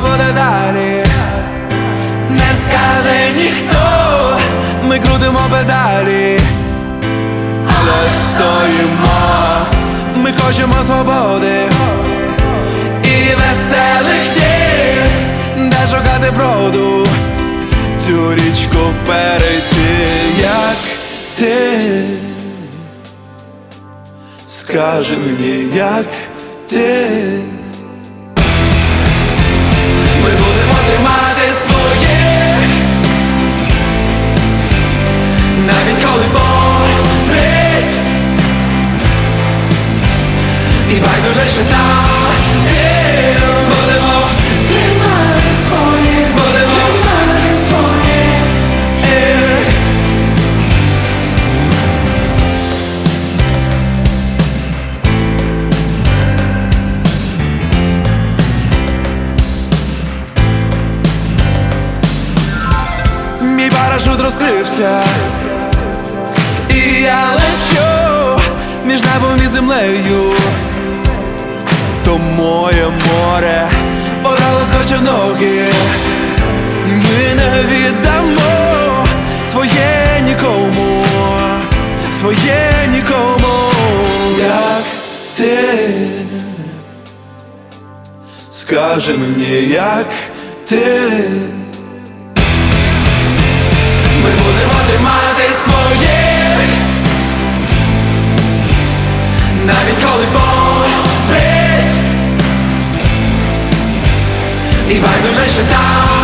буде далі, не скаже ніхто, ми крутимо педалі, але стоїмо, ми хочемо свободи. І веселих днів, де шукати броду, цю річку перейти, як ти. Скажи мені, як ти І байдуже, що там де Будемо. Тримати своїх Будемо. Тримати Ех. Мій парашут розкрився, і я лечу між небом і землею. То моє море одразу скоче ноги. Ми не віддамо своє нікому, своє нікому, як ти. Скажи мені, як ти 一百个转身呐